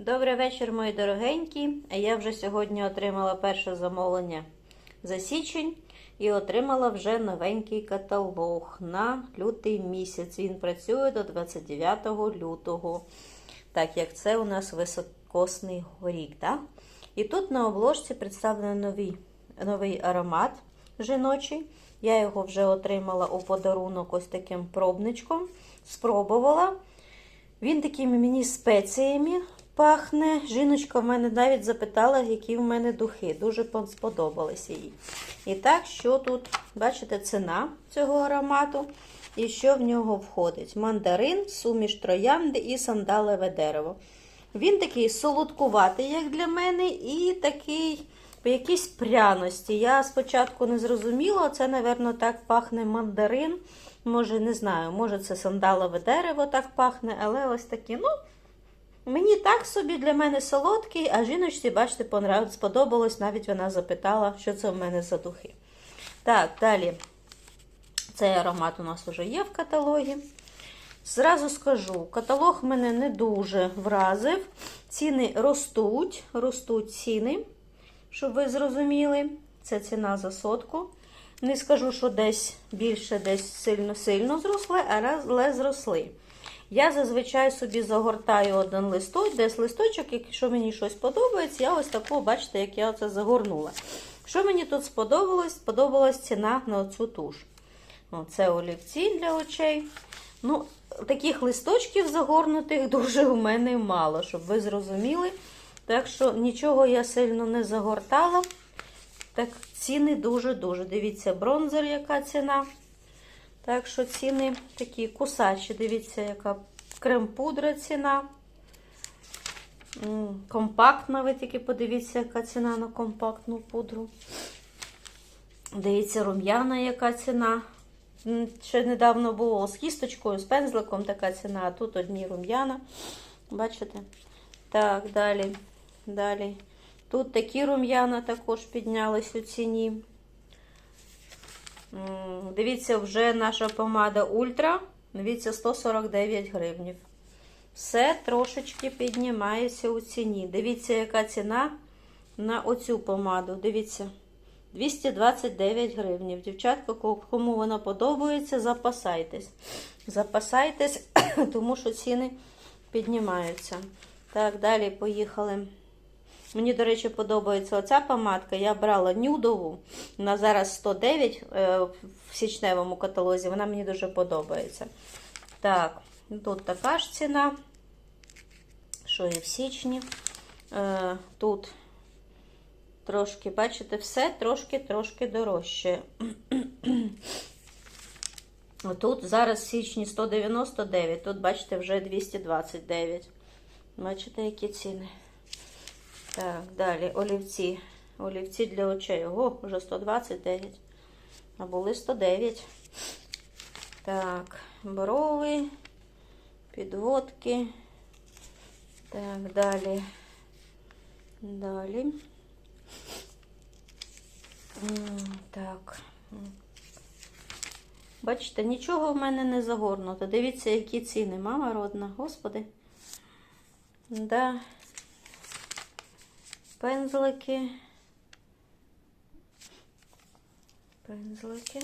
Добрий вечір, мої дорогенькі. Я вже сьогодні отримала перше замовлення за січень і отримала вже новенький каталог на лютий місяць. Він працює до 29 лютого, так як це у нас високосний рік. Да? І тут на обложці представлений новий, новий аромат жіночий. Я його вже отримала у подарунок ось таким пробничком. Спробувала. Він такими мені спеціями пахне. Жіночка в мене навіть запитала, які в мене духи. Дуже сподобалися їй. І так, що тут, бачите, ціна цього аромату і що в нього входить: мандарин, суміш троянди і сандалеве дерево. Він такий солодкуватий, як для мене, і такий по якійсь пряності. Я спочатку не зрозуміла, це, напевно, так пахне мандарин. Може, не знаю, може це сандалове дерево так пахне, але ось такі, ну, мені так собі для мене солодкий, а жіночці, бачите, сподобалось, навіть вона запитала, що це в мене за духи. Так, далі. Цей аромат у нас вже є в каталогі. Зразу скажу, каталог мене не дуже вразив. Ціни ростуть, ростуть ціни, щоб ви зрозуміли. Це ціна за сотку. Не скажу, що десь більше, десь сильно-сильно зросли, але зросли. Я зазвичай собі загортаю один листок, десь листочок, якщо мені щось подобається, я ось таку, бачите, як я оце загорнула. Що мені тут сподобалось? Сподобалась ціна на оцю туш. Це олівці для очей. Ну, Таких листочків загорнутих дуже у мене мало, щоб ви зрозуміли. Так що нічого я сильно не загортала. Так, ціни дуже-дуже. Дивіться, бронзер, яка ціна. Так що ціни такі кусачі. Дивіться, яка крем-пудра ціна. Компактна, ви тільки подивіться, яка ціна на компактну пудру. Дивіться, рум'яна, яка ціна. Ще недавно було з кісточкою, з пензликом така ціна, а тут одні рум'яна. Бачите? Так, далі. Далі. Тут такі рум'яна також піднялись у ціні. Дивіться, вже наша помада Ультра. Дивіться, 149 гривнів. Все трошечки піднімається у ціні. Дивіться, яка ціна на оцю помаду. Дивіться, 229 гривнів. Дівчатка, кому вона подобається, запасайтесь. Запасайтесь, тому що ціни піднімаються. Так, далі поїхали. Мені, до речі, подобається оця помадка. Я брала нюдову. Вона зараз 109 е, в січневому каталозі. Вона мені дуже подобається. Так, тут така ж ціна, що і в січні. Е, тут трошки, бачите, все трошки-трошки дорожче. Тут зараз в січні 199, тут, бачите, вже 229. Бачите, які ціни. Так, далі олівці. Олівці для очей. Ого, вже 129. А були 109. Так, брови, підводки. Так, далі. Далі. Так. Бачите, нічого в мене не загорнуто. Дивіться, які ціни. Мама родна, господи. Да пензлики. Пензлики.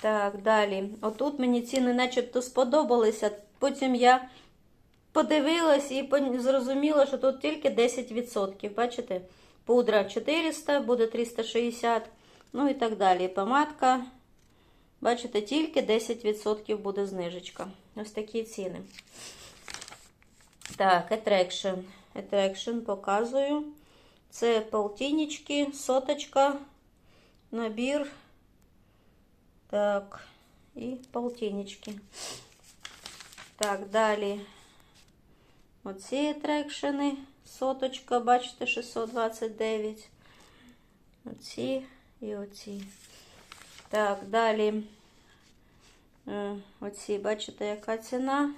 Так, далі. Отут мені ціни начебто сподобалися. Потім я подивилась і зрозуміла, що тут тільки 10%. Бачите? Пудра 400, буде 360, ну і так далі. Помадка, бачите, тільки 10% буде знижечка. Ось такі ціни. Так, Attraction. Attraction показую. Це полтиннички, соточка, набір. Так, і полтиннички. Так, далі оці трекшени. Соточка, бачите, 629. Оці і оці. Так, далі. Оці, бачите, яка ціна?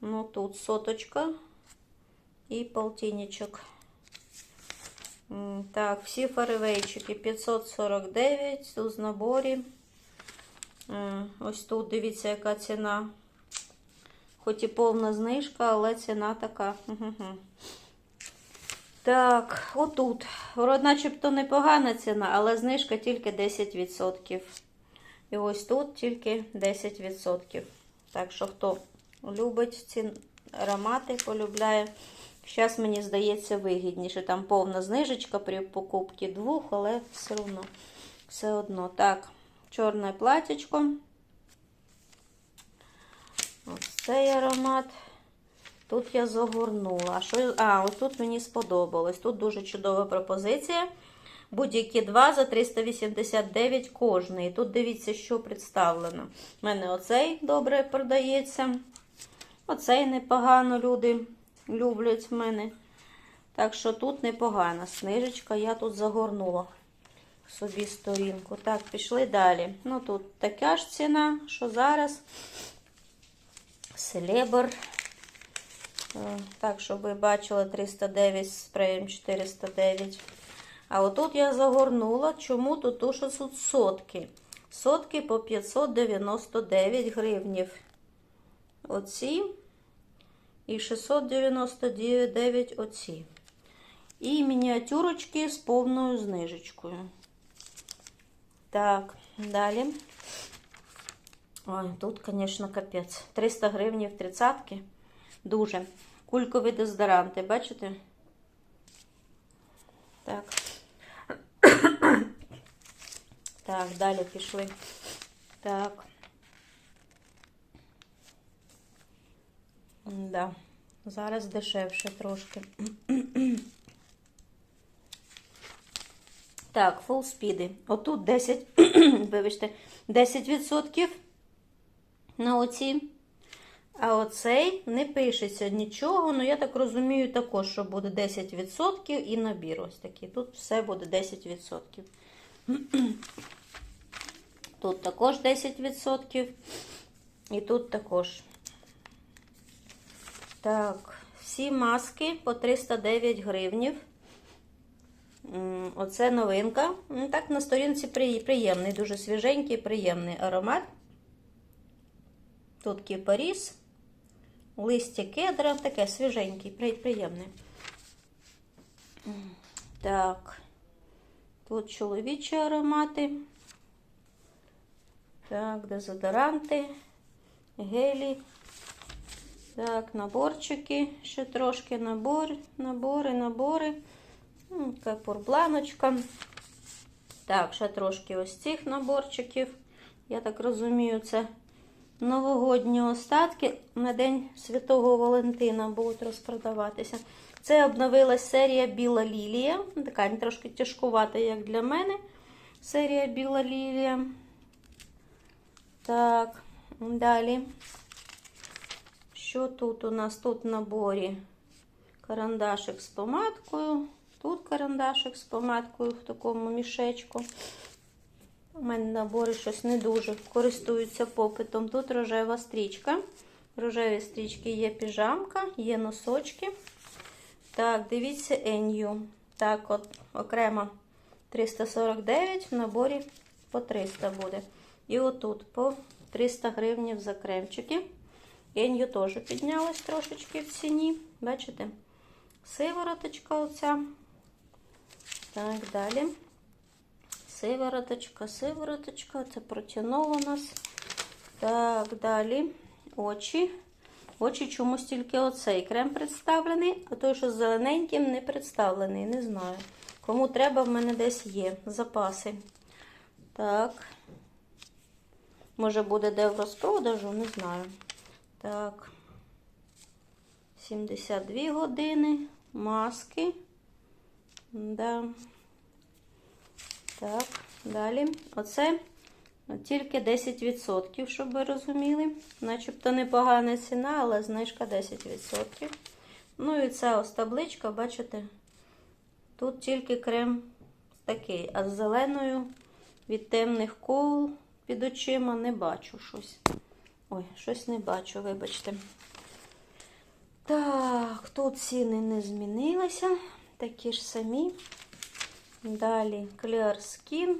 Ну, тут соточка і полтинничок. Так, всі фаревейчики 549 у наборі. Ось тут, дивіться, яка ціна. Хоч і повна знижка, але ціна така. Так, отут. Начебто непогана ціна, але знижка тільки 10%. І ось тут тільки 10%. Так що, хто любить ці аромати, полюбляє. Зараз, мені здається, вигідніше. Там повна знижечка при покупці двох, але все одно. Все одно. Так, чорне платічко. Ось цей аромат. Тут я загорнула. А, що... а ось тут мені сподобалось. Тут дуже чудова пропозиція. Будь-які два за 389 кожний. Тут дивіться, що представлено. У мене оцей добре продається. Оцей непогано люди люблять в мене. Так що тут непогана снижечка. Я тут загорнула собі сторінку. Так, пішли далі. Ну тут така ж ціна, що зараз. Селебр. Е, Так, щоб ви бачили 309 з спреєм 409. А отут я загорнула. Чому? Тут то, що тут сотки. Сотки по 599 гривнів. Оці. І 699 оці. І мініатюрочки з повною знижечкою. Так, далі. Ой, тут, звісно, капець. 300 гривнів тридцятки. Дуже. Кулькові дезодоранти, бачите? Так. Так, далі пішли. Так. Да. Зараз дешевше трошки. Так, фул спіди. Отут 10, вибачте, 10% на оці. А оцей не пишеться нічого, ну я так розумію також, що буде 10% і набір ось такий. Тут все буде 10%. Тут також 10%. І тут також. Так, всі маски по 309 гривнів. Оце новинка. Так, на сторінці приємний, дуже свіженький, приємний аромат. Тут кіпаріс, листя кедра, таке свіженький, при- приємний. Так, тут чоловічі аромати. Так, дезодоранти, гелі. Так, наборчики, ще трошки набор, набори, набори. М, Капурбланочка. Так, ще трошки ось цих наборчиків. Я так розумію, це новогодні остатки на День Святого Валентина будуть розпродаватися. Це обновилась серія Біла Лілія. Така трошки тяжкувата, як для мене. Серія Біла Лілія. Так, далі. Що тут у нас? Тут в наборі карандашик з помадкою. Тут карандашик з помадкою в такому мішечку. У мене набори щось не дуже користуються попитом. Тут рожева стрічка. В рожевій стрічці є піжамка, є носочки. Так, дивіться Енью. Так, от окремо 349, в наборі по 300 буде. І отут по 300 гривень за кремчики. Енью теж піднялась трошечки в ціні. Бачите? Сивороточка оця. Так, далі. Сивороточка, сивороточка. Це протянув у нас. Так, далі. Очі. Очі чомусь тільки оцей крем представлений, а той, що з зелененьким, не представлений. Не знаю. Кому треба, в мене десь є запаси. Так. Може буде де в розпродажу, не знаю. Так. 72 години. Маски. Да. Так, далі. Оце тільки 10%, щоб ви розуміли. Начебто непогана ціна, але знижка 10%. Ну і ця ось табличка, бачите? Тут тільки крем такий, а з зеленою від темних кол під очима не бачу щось. Ой, щось не бачу, вибачте. Так, тут ціни не змінилися. Такі ж самі. Далі Clear Skin.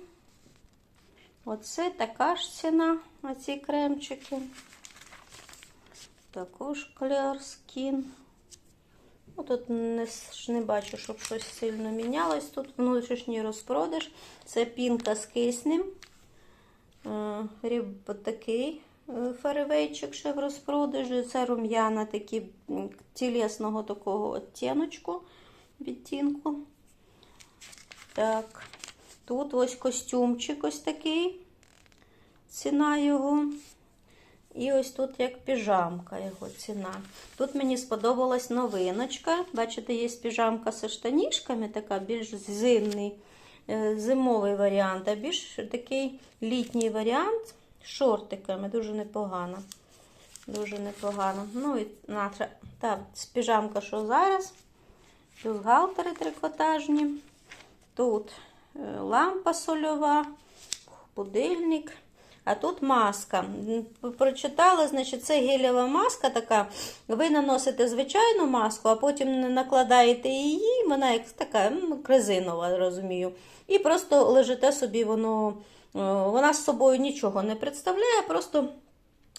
Оце така ж ціна на ці кремчики. також Clear Skin. Ну, тут не, не бачу, щоб щось сильно мінялось. Тут внутрішній розпродаж. Це пінка з киснем. Е, Ріб такий фаревейчик ще в розпродажі. Це рум'яна такі тілесного такого оттіночку, відтінку. Так, тут ось костюмчик ось такий. Ціна його. І ось тут як піжамка його ціна. Тут мені сподобалась новиночка. Бачите, є піжамка зі штанішками, така більш зимний, е, зимовий варіант, а більш такий літній варіант з шортиками. Дуже непогано. Дуже непогано. Ну і наша та піжамка, що зараз. Бюстгальтери трикотажні. Тут е, лампа сольова, будильник. А тут маска. Прочитала, значить, це гелєва маска така. Ви наносите звичайну маску, а потім накладаєте її, вона як така м, резинова, розумію. І просто лежите собі, воно, вона з собою нічого не представляє, просто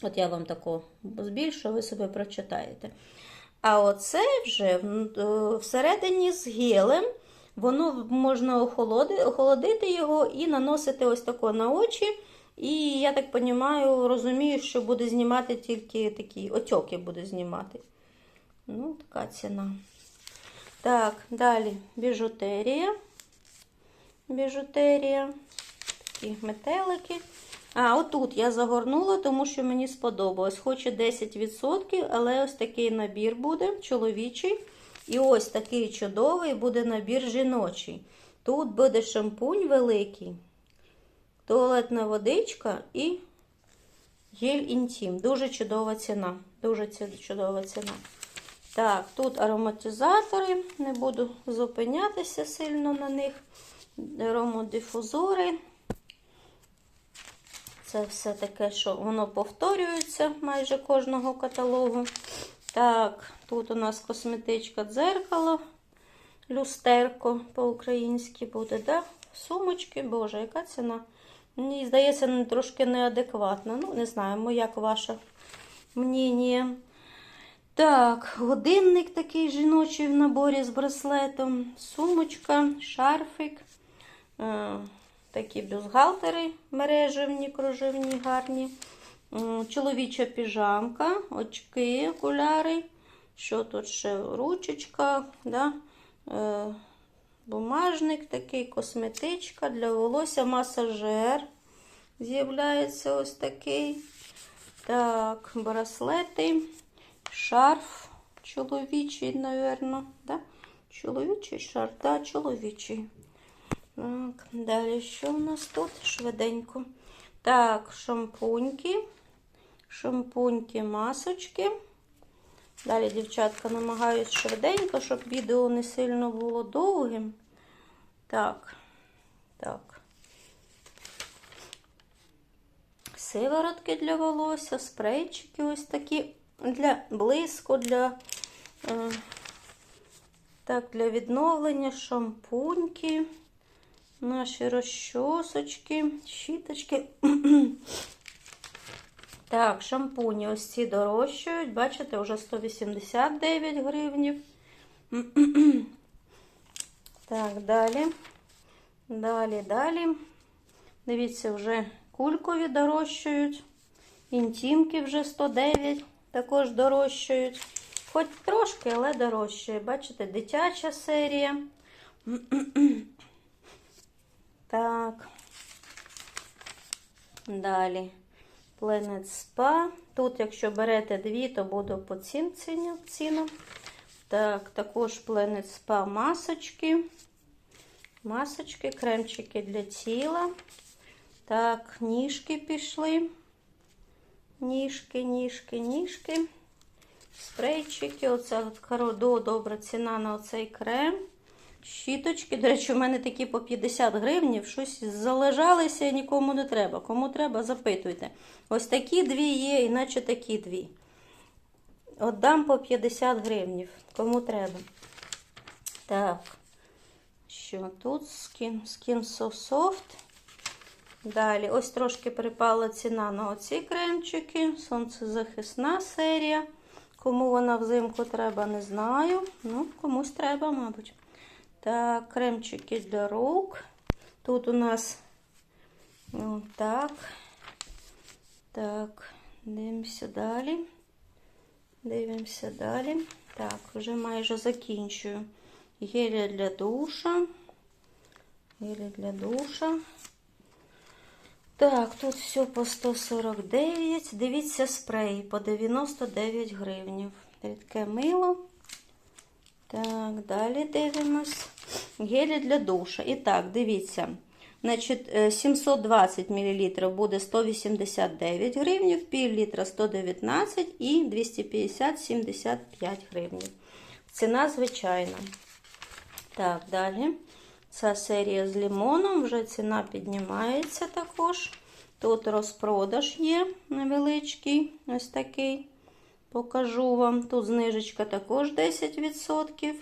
от я вам таку збільшу, ви собі прочитаєте. А оце вже е, всередині з гелем. Воно можна охолоди- охолодити його і наносити ось тако на очі. І я так розумію, розумію, що буде знімати тільки такі отьоки буде знімати. Ну, така ціна. Так, далі біжутерія. Біжутерія. Такі метелики. А, отут я загорнула, тому що мені сподобалось. Хоч і 10%, але ось такий набір буде чоловічий. І ось такий чудовий буде набір жіночий. Тут буде шампунь великий, туалетна водичка і гель інтім. Дуже чудова ціна. Дуже чудова ціна. Так, тут ароматизатори. Не буду зупинятися сильно на них. Аромодифузори. Це все таке, що воно повторюється майже кожного каталогу. Так, тут у нас косметичка дзеркало, люстерко по-українськи буде, да? Сумочки, боже, яка ціна? Мені здається, трошки неадекватна. Ну, не знаю, як ваше мнення. Так, годинник такий жіночий в наборі з браслетом, сумочка, шарфик, е, такі бюстгальтери мережевні, кружевні, гарні. Чоловіча піжамка, очки, окуляри. Що тут ще? Ручечка, да? е, бумажник такий, косметичка для волосся, масажер. З'являється ось такий. Так, браслети, шарф чоловічий, напевно. Да? Чоловічий шарф, да, чоловічий. Так, далі що у нас тут? Швиденько. Так, шампуньки, шампуньки, масочки. Далі, дівчатка, намагаюсь швиденько, щоб відео не сильно було довгим. Так, так. Сиворотки для волосся, спрейчики ось такі для блиску, для, е, так, для відновлення, шампуньки, наші розчосочки, щіточки. Так, шампуні ось ці дорожчають. Бачите, вже 189 гривнів. Так, далі. Далі, далі. Дивіться, вже кулькові дорожчають. Інтімки вже 109 також дорожчають. Хоч трошки, але дорожчає. Бачите, дитяча серія. Так. Далі. Planet Spa. Тут, якщо берете дві, то буду по цим цінам. Так, також Planet Spa масочки. Масочки, кремчики для тіла. Так, ніжки пішли. Ніжки, ніжки, ніжки. Спрейчики. Оце от кародо, добра ціна на оцей крем. Щіточки, до речі, у мене такі по 50 гривнів, щось залежалися нікому не треба. Кому треба, запитуйте. Ось такі дві є, іначе такі дві. Отдам по 50 гривнів, кому треба. Так, що тут? Skin So Soft. Далі, ось трошки припала ціна на оці кремчики. Сонцезахисна серія. Кому вона взимку треба, не знаю. Ну, комусь треба, мабуть. Так, кремчики для рук. Тут у нас ну, так. Так, дивимося далі. Дивимося далі. Так, вже майже закінчую. Гелія для душа. Гелі для душа. Так, тут все по 149. Дивіться спрей по 99 гривнів. Рідке мило. Так, далі дивимось. Гелі для душа. І так, дивіться. Значить, е, 720 мл буде 189 гривнів, пів літра 119 і 250 75 гривнів. Ціна звичайна. Так, далі. Ця серія з лимоном, вже ціна піднімається також. Тут розпродаж є невеличкий, ось такий. Покажу вам. Тут знижечка також 10%.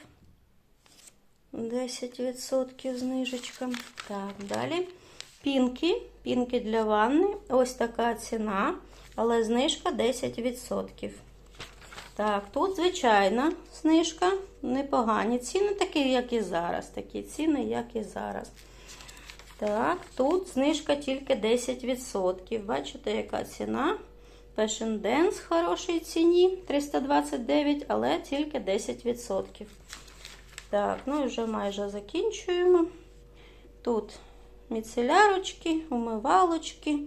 10% знижечка. Так, далі. Пінки. Пінки для ванни. Ось така ціна, але знижка 10%. Так, тут звичайна знижка, непогані ціни, такі, як і зараз. Такі ціни, як і зараз. Так, тут знижка тільки 10%. Бачите, яка ціна? Fashion Dance в хорошій ціні 329, але тільки 10%. Так, ну і вже майже закінчуємо. Тут міцелярочки, умивалочки.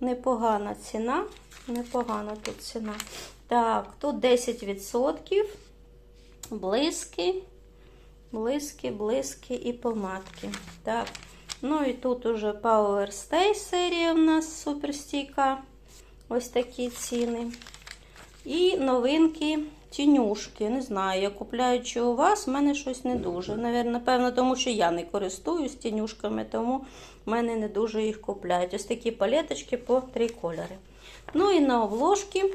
Непогана ціна. Непогана тут ціна. Так, тут 10%. Блиски, блиски, блиски і помадки. Так, ну і тут уже Power Stay серія у нас суперстійка. Ось такі ціни. І новинки тінюшки. Не знаю, я купляючи у вас, в мене щось не дуже. Навірно, напевно, тому що я не користуюсь тінюшками, тому в мене не дуже їх купляють. Ось такі палеточки по три кольори. Ну і на обложки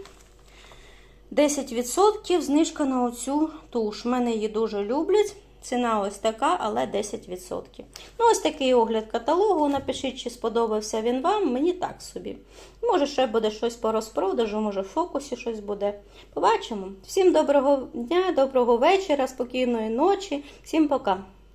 10% знижка на оцю туш. Мене її дуже люблять. Ціна ось така, але 10%. Ну, ось такий огляд каталогу. Напишіть, чи сподобався він вам. Мені так собі. Може, ще буде щось по розпродажу, може, в фокусі щось буде. Побачимо. Всім доброго дня, доброго вечора, спокійної ночі. Всім пока.